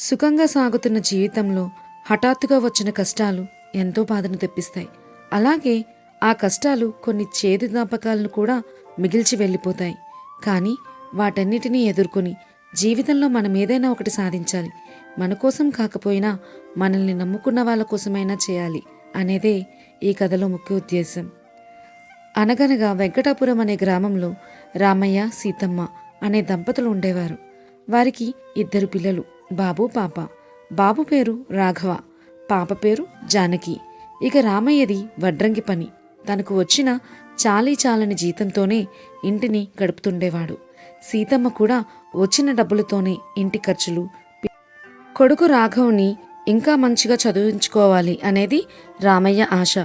సుఖంగా సాగుతున్న జీవితంలో హఠాత్తుగా వచ్చిన కష్టాలు ఎంతో బాధను తెప్పిస్తాయి. అలాగే ఆ కష్టాలు కొన్ని చేదు జ్ఞాపకాలను కూడా మిగిల్చి వెళ్ళిపోతాయి. కానీ వాటన్నిటినీ ఎదుర్కొని జీవితంలో మనం ఏదైనా ఒకటి సాధించాలి. మన కోసం కాకపోయినా మనల్ని నమ్ముకున్న వాళ్ళ కోసమైనా చేయాలి అనేదే ఈ కథలో ముఖ్య ఉద్దేశం. అనగనగా వెంకటాపురం అనే గ్రామంలో రామయ్య సీతమ్మ అనే దంపతులు ఉండేవారు. వారికి ఇద్దరు పిల్లలు. బాబు పాప. బాబు పేరు రాఘవ. పాప పేరు జానకి. ఇక రామయ్యది వడ్రంగి పని. తనకు వచ్చిన చాలీ చాలని జీతంతోనే ఇంటిని గడుపుతుండేవాడు. సీతమ్మ కూడా వచ్చిన డబ్బులతోనే ఇంటి ఖర్చులు కొడుకు రాఘవ్ని ఇంకా మంచిగా చదివించుకోవాలి అనేది రామయ్య ఆశ.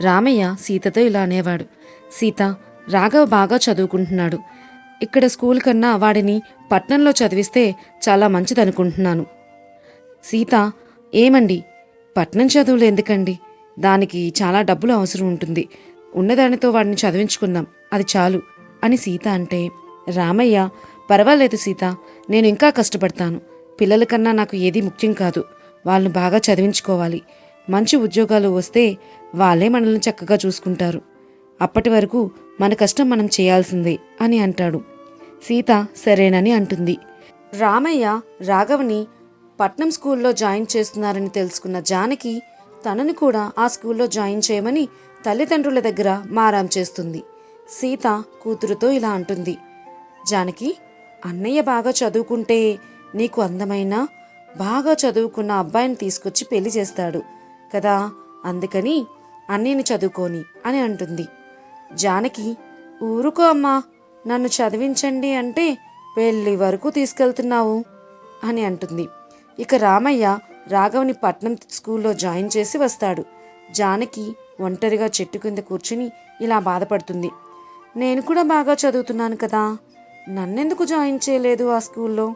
రామయ్య సీతతో ఇలా అనేవాడు. సీత రాఘవ్ బాగా చదువుకుంటున్నాడు. ఇక్కడ స్కూల్ కన్నా వాడిని పట్నంలో చదివిస్తే చాలా మంచిదనుకుంటున్నాను. సీత ఏమండి? పట్నం చదువులు ఎందుకండి? దానికి చాలా డబ్బులు అవసరం ఉంటుంది. ఉన్నదానితో వాడిని చదివించుకుందాం. అది చాలు అని సీత అంటే రామయ్య పర్వాలేదు సీత నేను ఇంకా కష్టపడతాను. పిల్లల కన్నా నాకు ఏది ముఖ్యం కాదు. వాళ్ళను బాగా చదివించుకోవాలి. మంచి ఉద్యోగాలు వస్తే వాళ్ళే మనల్ని చక్కగా చూసుకుంటారు. అప్పటి వరకు మన కష్టం మనం చేయాల్సిందే అని అంటాడు. సీత సరేనని అంటుంది. రామయ్య రాఘవని పట్నం స్కూల్లో జాయిన్ చేస్తున్నారని తెలుసుకున్న జానకి తనని కూడా ఆ స్కూల్లో జాయిన్ చేయమని తల్లిదండ్రుల దగ్గర మారాం చేస్తుంది. సీత కూతురుతో ఇలా అంటుంది. జానకి అన్నయ్య బాగా చదువుకుంటే నీకు అందమైన బాగా చదువుకున్న అబ్బాయిని తీసుకొచ్చి పెళ్ళి చేస్తాడు కదా అందుకని అన్నయ్యని చదువుకోని అని అంటుంది. జానకి ఊరుకో అమ్మా నన్ను చదివించండి అంటే పెళ్ళి వరకు తీసుకెళ్తున్నావు అని అంటుంది. ఇక రామయ్య రాఘవ్ని పట్నం స్కూల్లో జాయిన్ చేసి వస్తాడు. జానకి ఒంటరిగా చెట్టు కింద కూర్చుని ఇలా బాధపడుతుంది. నేను కూడా బాగా చదువుతున్నాను కదా నన్నెందుకు జాయిన్ చేయలేదు ఆ స్కూల్లో?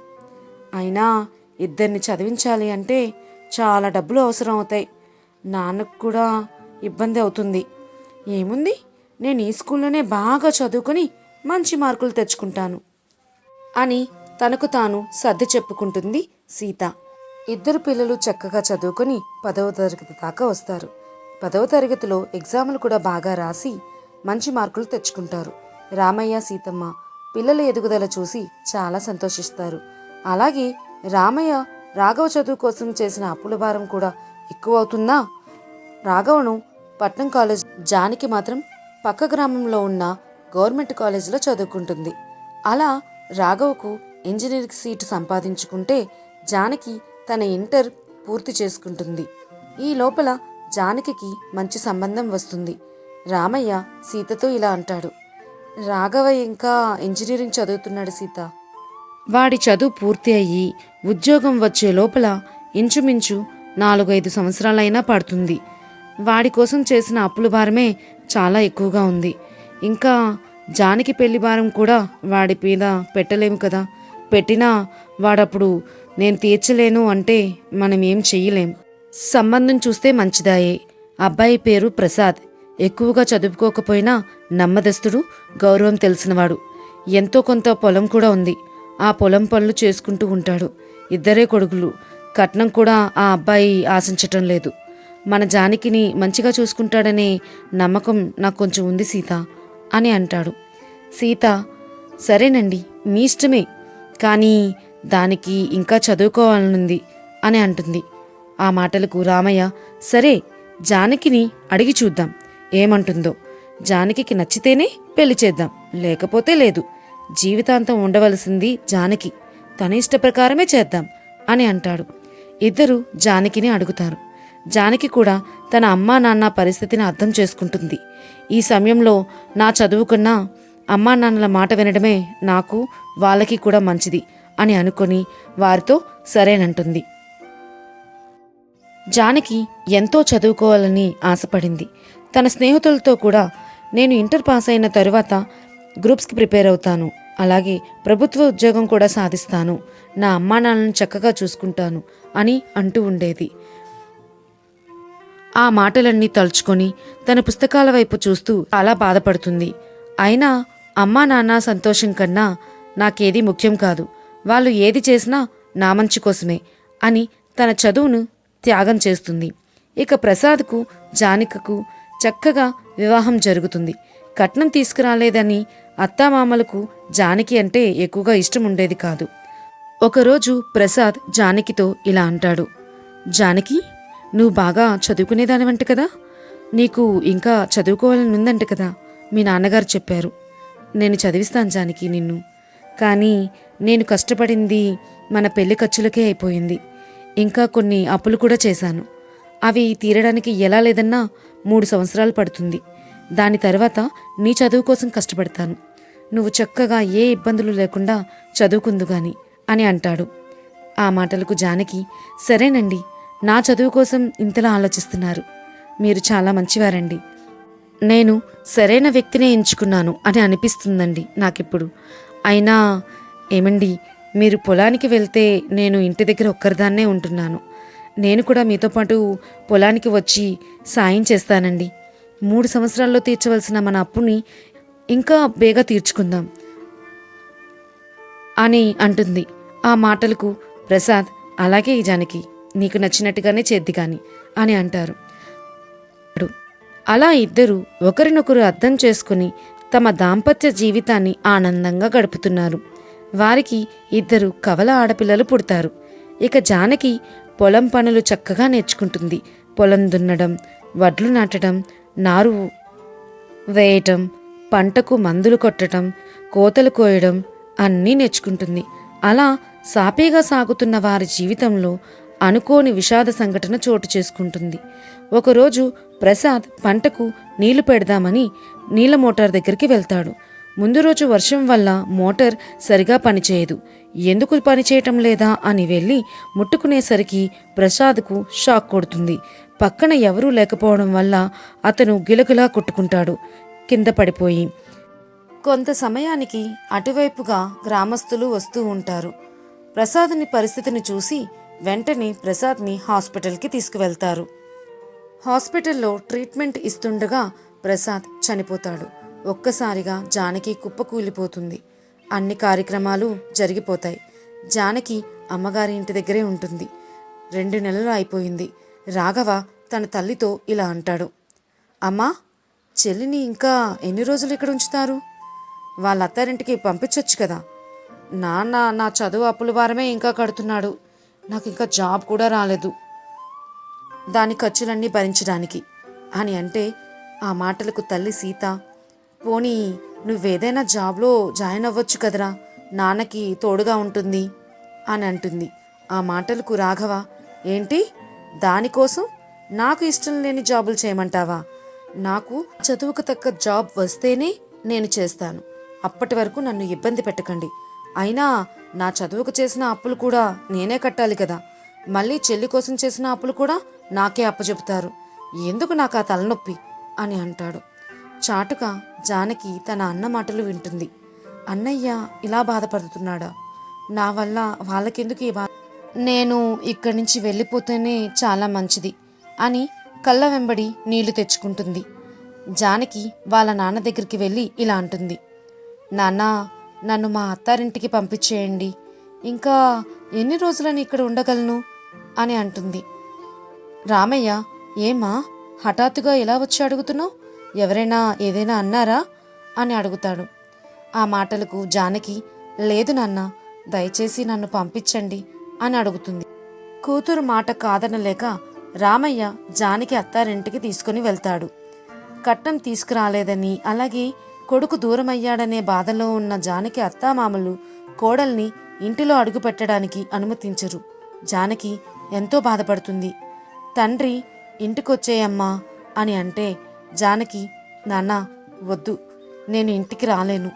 అయినా ఇద్దరిని చదివించాలి అంటే చాలా డబ్బులు అవసరం అవుతాయి. నాన్నకు కూడా ఇబ్బంది అవుతుంది. ఏముంది? నేను ఈ స్కూల్లోనే బాగా చదువుకొని మంచి మార్కులు తెచ్చుకుంటాను అని తనకు తాను సర్ది చెప్పుకుంటుంది సీత. ఇద్దరు పిల్లలు చక్కగా చదువుకొని పదవ తరగతి దాకా వస్తారు. పదవ తరగతిలో ఎగ్జాములు కూడా బాగా రాసి మంచి మార్కులు తెచ్చుకుంటారు. రామయ్య సీతమ్మ పిల్లల ఎదుగుదల చూసి చాలా సంతోషిస్తారు. అలాగే రామయ్య రాఘవ చదువు కోసం చేసిన అప్పుల భారం కూడా ఎక్కువ అవుతుందా? రాఘవను పట్నం కాలేజ్ జానికి మాత్రం పక్క గ్రామంలో ఉన్న గవర్నమెంట్ కాలేజీలో చదువుకుంటుంది. అలా రాఘవకు ఇంజనీరింగ్ సీటు సంపాదించుకుంటే జానకి తన ఇంటర్ పూర్తి చేసుకుంటుంది. ఈ లోపల జానకికి మంచి సంబంధం వస్తుంది. రామయ్య సీతతో ఇలా అంటాడు. రాఘవ ఇంకా ఇంజనీరింగ్ చదువుతున్నాడు సీత. వాడి చదువు పూర్తి అయ్యి ఉద్యోగం వచ్చే లోపల ఇంచుమించు నాలుగైదు సంవత్సరాలైనా పడుతుంది. వాడి కోసం చేసిన అప్పుల భారమే చాలా ఎక్కువగా ఉంది. ఇంకా జానికి పెళ్ళి భారం కూడా వాడి మీద పెట్టలేము కదా. పెట్టినా వాడప్పుడు నేను తీర్చలేను అంటే మనం ఏం చెయ్యలేం. సంబంధం చూస్తే మంచిదాయే. అబ్బాయి పేరు ప్రసాద్. ఎక్కువగా చదువుకోకపోయినా నమ్మదస్తుడు గౌరవం తెలిసినవాడు. ఎంతో కొంత పొలం కూడా ఉంది. ఆ పొలం పనులు చేసుకుంటూ ఉంటాడు. ఇద్దరే కొడుకులు. కట్నం కూడా ఆ అబ్బాయి ఆశించటం లేదు. మన జానకిని మంచిగా చూసుకుంటాడనే నమ్మకం నాకు కొంచెం ఉంది సీత అని అంటాడు. సీత సరేనండి మీ ఇష్టమే కానీ దానికి ఇంకా చదువుకోవాలనుంది అని అంటుంది. ఆ మాటలకు రామయ్య సరే జానకిని అడిగి చూద్దాం ఏమంటుందో. జానకికి నచ్చితేనే పెళ్ళి చేద్దాం లేకపోతే లేదు. జీవితాంతం ఉండవలసింది జానకి తన ఇష్ట ప్రకారమే చేద్దాం అని అంటాడు. ఇద్దరు జానకిని అడుగుతారు. జానకి కూడా తన అమ్మా నాన్న పరిస్థితిని అర్థం చేసుకుంటుంది. ఈ సమయంలో నా చదువుకున్నా అమ్మా నాన్నల మాట వినడమే నాకు వాళ్ళకి కూడా మంచిది అని అనుకొని వారితో సరేనంటుంది. జానకి ఎంతో చదువుకోవాలని ఆశపడింది. తన స్నేహితులతో కూడా నేను ఇంటర్ పాస్ అయిన తరువాత గ్రూప్స్కి ప్రిపేర్ అవుతాను. అలాగే ప్రభుత్వ ఉద్యోగం కూడా సాధిస్తాను. నా అమ్మా నాన్నలను చక్కగా చూసుకుంటాను అని అంటూ ఉండేది. ఆ మాటలన్నీ తలుచుకొని తన పుస్తకాల వైపు చూస్తూ చాలా బాధపడుతుంది. అయినా అమ్మా నాన్న సంతోషం కన్నా నాకేది ముఖ్యం కాదు. వాళ్ళు ఏది చేసినా నా మంచి కోసమే అని తన చదువును త్యాగం చేస్తుంది. ఇక ప్రసాద్కు జానికకు చక్కగా వివాహం జరుగుతుంది. కట్నం తీసుకురాలేదని అత్తామామలకు జానకి అంటే ఎక్కువగా ఇష్టం ఉండేది కాదు. ఒకరోజు ప్రసాద్ జానకితో ఇలా అంటాడు. జానకి నువ్వు బాగా చదువుకునేదానివంట కదా? నీకు ఇంకా చదువుకోవాలని ఉందంట కదా? మీ నాన్నగారు చెప్పారు. నేను చదివిస్తాను జానికి నిన్ను. కానీ నేను కష్టపడింది మన పెళ్ళి ఖర్చులకే అయిపోయింది. ఇంకా కొన్ని అప్పులు కూడా చేశాను. అవి తీరడానికి ఎలా లేదన్నా మూడు సంవత్సరాలు పడుతుంది. దాని తర్వాత నీ చదువు కోసం కష్టపడతాను. నువ్వు చక్కగా ఏ ఇబ్బందులు లేకుండా చదువుకుందు గాని అని అంటాడు. ఆ మాటలకు జానకి సరేనండి నా చదువు కోసం ఇంతలా ఆలోచిస్తున్నారు. మీరు చాలా మంచివారండి. నేను సరైన వ్యక్తినే ఎంచుకున్నాను అని అనిపిస్తుందండి నాకిప్పుడు. అయినా ఏమండి మీరు పొలానికి వెళ్తే నేను ఇంటి దగ్గర ఒక్కరిదాన్నే ఉంటున్నాను. నేను కూడా మీతో పాటు పొలానికి వచ్చి సాయం చేస్తానండి. మూడు సంవత్సరాల్లో తీర్చవలసిన మన అప్పుని ఇంకా బేగా తీర్చుకుందాం అని అంటుంది. ఆ మాటలకు ప్రసాద్ అలాగే ఈ జానకి. నీకు నచ్చినట్టుగానే చేద్ది కాని అని అంటారు. అలా ఇద్దరు ఒకరినొకరు అర్థం చేసుకుని తమ దాంపత్య జీవితాన్ని ఆనందంగా గడుపుతున్నారు. వారికి ఇద్దరు కవల ఆడపిల్లలు పుడతారు. ఇక జానకి పొలం పనులు చక్కగా నేర్చుకుంటుంది. పొలం దున్నడం వడ్లు నాటడం నారు వేయటం పంటకు మందులు కొట్టడం కోతలు కోయడం అన్నీ నేర్చుకుంటుంది. అలా సాపేగా సాగుతున్న వారి జీవితంలో అనుకోని విషాద సంఘటన చోటు చేసుకుంటుంది. ఒకరోజు ప్రసాద్ పంటకు నీళ్ళు పెడదామని నీళ్ళ మోటార్ దగ్గరికి వెళ్తాడు. ముందు రోజు వర్షం వల్ల మోటార్ సరిగా పనిచేయదు. ఎందుకు పనిచేయటం లేదా అని వెళ్ళి ముట్టుకునేసరికి ప్రసాద్కు షాక్ కొడుతుంది. పక్కన ఎవరూ లేకపోవడం వల్ల అతను గిలగిలా కొట్టుకుంటాడు. కింద పడిపోయి. కొంత సమయానికి అటువైపుగా గ్రామస్తులు వస్తూ ఉంటారు. ప్రసాద్ని పరిస్థితిని చూసి వెంటనే ప్రసాద్ని హాస్పిటల్కి తీసుకువెళ్తారు. హాస్పిటల్లో ట్రీట్మెంట్ ఇస్తుండగా ప్రసాద్ చనిపోతాడు. ఒక్కసారిగా జానకి కుప్పకూలిపోతుంది అన్ని కార్యక్రమాలు జరిగిపోతాయి. జానకి అమ్మగారి ఇంటి దగ్గరే ఉంటుంది. రెండు నెలలు అయిపోయింది. రాఘవ తన తల్లితో ఇలా అంటాడు. అమ్మా చెల్లిని ఇంకా ఎన్ని రోజులు ఇక్కడ ఉంచుతారు? వాళ్ళ అత్తారింటికి పంపించవచ్చు కదా. నాన్న నా చదువు అప్పుల భారమే ఇంకా కడుతున్నాడు. నాకు ఇంకా జాబ్ కూడా రాలేదు. దాని ఖర్చులన్నీ భరించడానికి. అని అంటే ఆ మాటలకు తల్లి సీత పోనీ నువ్వేదైనా జాబ్లో జాయిన్ అవ్వచ్చు కదరా నాన్నకి తోడుగా ఉంటుంది అని అంటుంది. ఆ మాటలకు రాఘవ ఏంటి? దానికోసం నాకు ఇష్టం లేని జాబులు చేయమంటావా? నాకు చదువుకు తగ్గ జాబ్ వస్తేనే నేను చేస్తాను. అప్పటి వరకు నన్ను ఇబ్బంది పెట్టకండి. అయినా నా చదువుకు చేసిన అప్పులు కూడా నేనే కట్టాలి కదా. మళ్ళీ చెల్లి కోసం చేసిన అప్పులు కూడా నాకే అప్పచెపుతారు ఎందుకు నాకు ఆ తలనొప్పి? అని అంటాడు. చాటుగా జానకి తన అన్న మాటలు వింటుంది. అన్నయ్య ఇలా బాధపడుతున్నాడా. నా వల్ల వాళ్ళకెందుకు ఈ బాధ నేను ఇక్కడి నుంచి వెళ్ళిపోతేనే చాలా మంచిది అని కళ్ళ వెంబడి నీళ్ళు తెచ్చుకుంటుంది. జానకి వాళ్ళ నాన్న దగ్గరికి వెళ్ళి ఇలా అంటుంది. నాన్న నన్ను మా అత్తారింటికి పంపించేయండి. ఇంకా ఎన్ని రోజులని ఇక్కడ ఉండగలను? అని అంటుంది. రామయ్య ఏమా హఠాత్తుగా ఎలా వచ్చి అడుగుతున్నావు? ఎవరైనా ఏదైనా అన్నారా? అని అడుగుతాడు. ఆ మాటలకు జానకి లేదు నాన్న దయచేసి నన్ను పంపించండి అని అడుగుతుంది. కూతురు మాట కాదనలేక రామయ్య జానకి అత్తారింటికి తీసుకుని వెళ్తాడు. కట్నం తీసుకురాలేదని అలాగే కొడుకు దూరమయ్యాడనే బాధలో ఉన్న జానకి అత్తామామలు కోడల్ని ఇంటిలో అడుగుపెట్టడానికి అనుమతించరు. జానకి ఎంతో బాధపడుతుంది. తండ్రి ఇంటికొచ్చేయమ్మా అని అంటే జానకి నాన్న వద్దు నేను ఇంటికి రాలేను.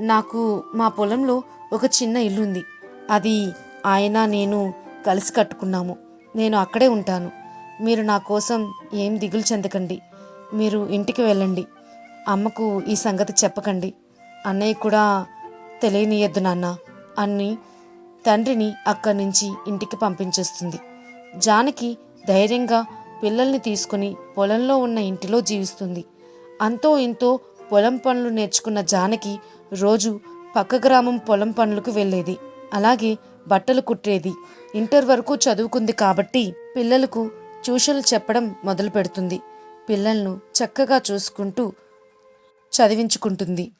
నాకు మా పొలంలో ఒక చిన్న ఇల్లుంది. అది ఆయన నేను కలిసి కట్టుకున్నాము. నేను అక్కడే ఉంటాను. మీరు నా కోసం ఏం దిగులు చెందకండి. మీరు ఇంటికి వెళ్ళండి. అమ్మకు ఈ సంగతి చెప్పకండి. అన్నయ్య కూడా తెలియనియద్దు నాన్న. అన్ని తండ్రిని అక్కడి నుంచి ఇంటికి పంపించేస్తుంది. జానకి ధైర్యంగా పిల్లల్ని తీసుకుని పొలంలో ఉన్న ఇంటిలో జీవిస్తుంది. అంతో ఇంతో పొలం పనులు నేర్చుకున్న జానకి రోజు పక్క గ్రామం పొలం పనులకు వెళ్ళేది. అలాగే బట్టలు కుట్టేది. ఇంటర్ వరకు చదువుకుంది కాబట్టి పిల్లలకు ట్యూషన్లు చెప్పడం మొదలు పెడుతుంది పిల్లలను చక్కగా చూసుకుంటూ చదివించుకుంటుంది.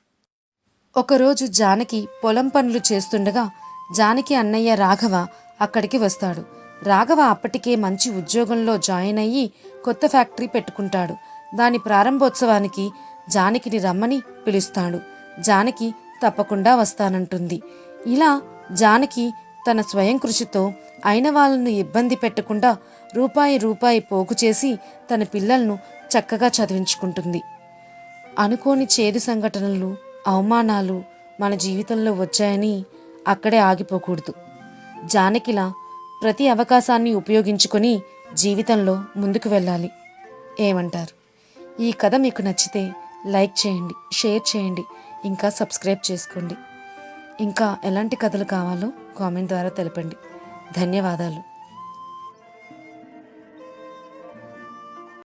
ఒకరోజు జానకి పొలం పనులు చేస్తుండగా జానకి అన్నయ్య రాఘవ అక్కడికి వస్తాడు. రాఘవ అప్పటికే మంచి ఉద్యోగంలో జాయిన్ అయ్యి కొత్త ఫ్యాక్టరీ పెట్టుకుంటాడు. దాని ప్రారంభోత్సవానికి జానకిని రమ్మని పిలుస్తాడు. జానకి తప్పకుండా వస్తానంటుంది. ఇలా జానకి తన స్వయం కృషితో అయిన వాళ్ళను ఇబ్బంది పెట్టకుండా రూపాయి రూపాయి పోగు చేసి తన పిల్లలను చక్కగా చదివించుకుంటుంది. అనుకోని చేదు సంఘటనలు అవమానాలు మన జీవితంలో వచ్చాయని అక్కడే ఆగిపోకూడదు. జానకిలా ప్రతి అవకాశాన్ని ఉపయోగించుకొని జీవితంలో ముందుకు వెళ్ళాలి. ఏమంటారు? ఈ కథ మీకు నచ్చితే లైక్ చేయండి షేర్ చేయండి ఇంకా సబ్స్క్రైబ్ చేసుకోండి. ఇంకా ఎలాంటి కథలు కావాలో కామెంట్ ద్వారా తెలపండి. ధన్యవాదాలు.